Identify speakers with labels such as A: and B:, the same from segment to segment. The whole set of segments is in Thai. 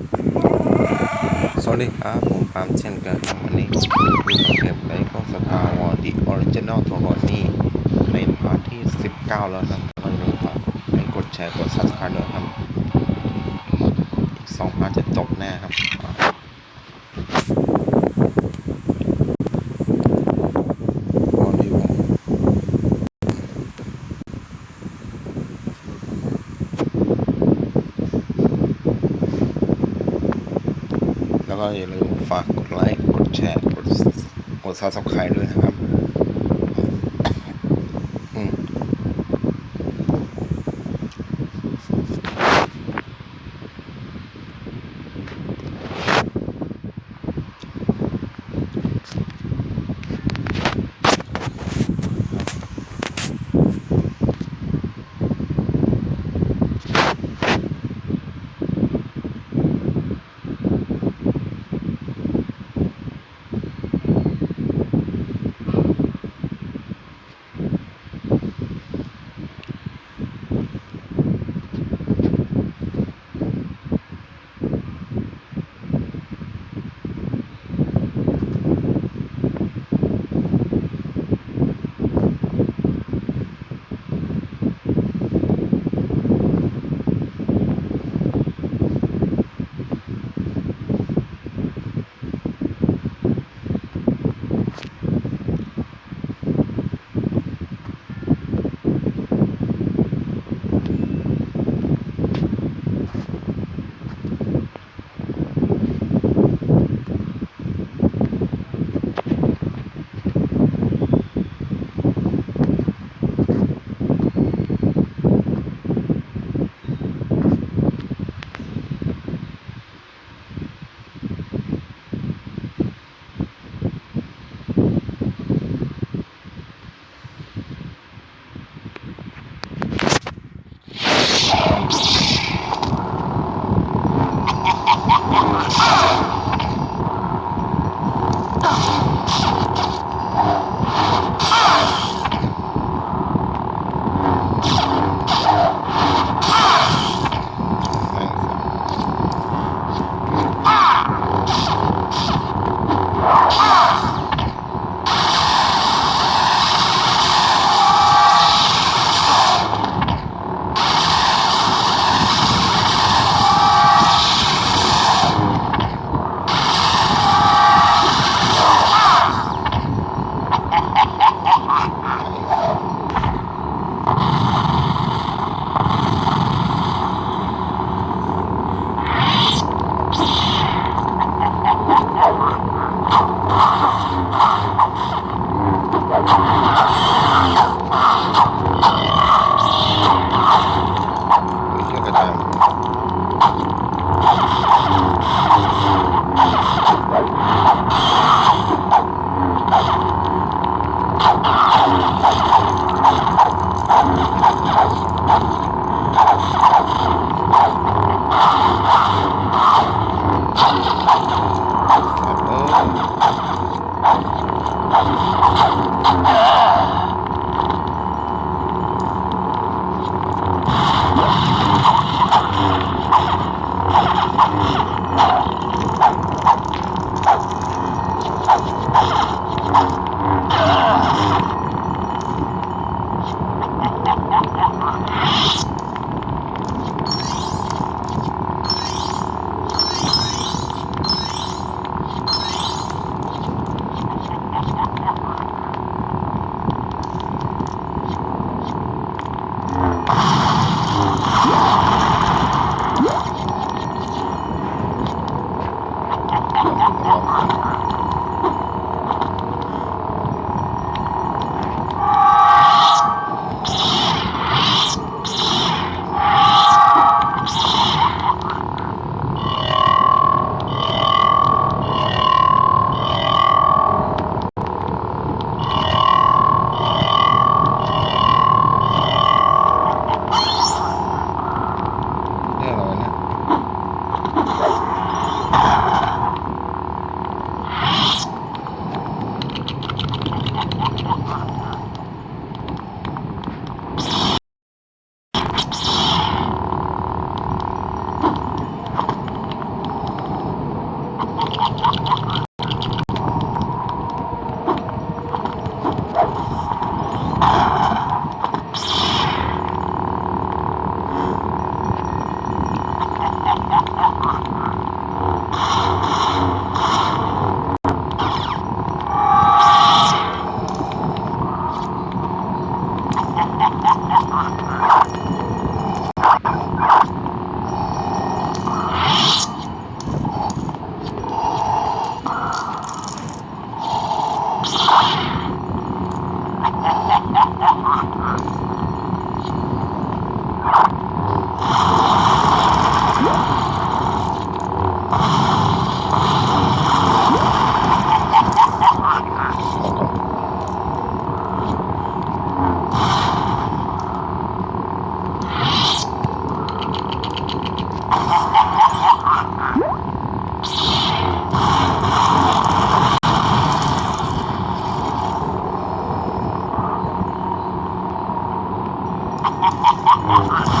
A: สวัสดีครับผมปามเช่นกันครับวันนี้อยู่กับเก็บไลฟ์ของสตาร์วอร์ดีออริจินอลตัวก่อนนี่ในพาร์ทที่ 19 แล้วครับก็อย่าลืมฝากให้กดแชร์กดซับสไคร b e ด้วยครับอีก2พาร์ทจะจบแน่ครับวอร์ดีวอร์แล้ว ก็อย่าลืมฝากกดไลค์ กดแชร์ กดกด subscribe ด้วยนะครับ Oh, my God. Oh.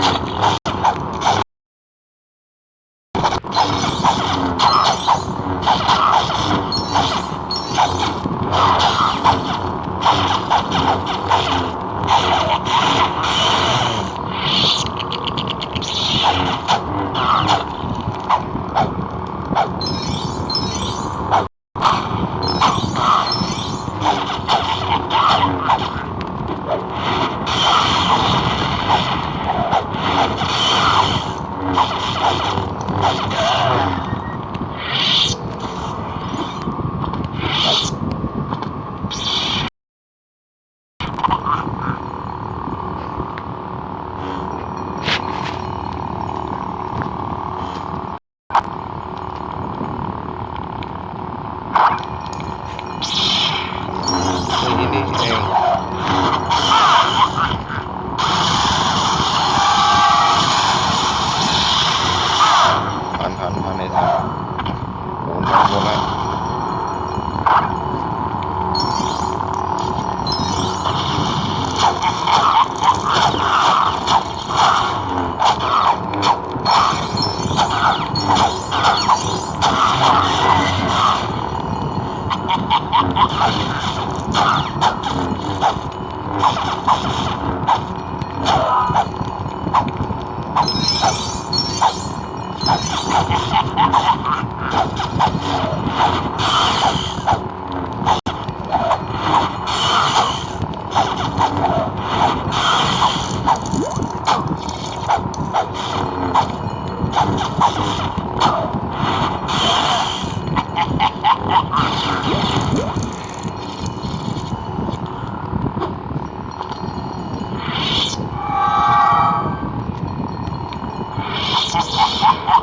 A: you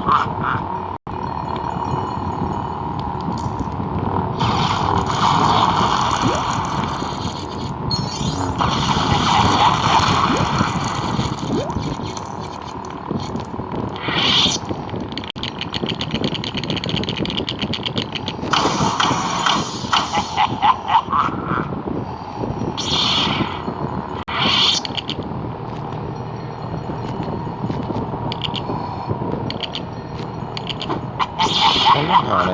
A: 啊啊！ ต้องหาอะไร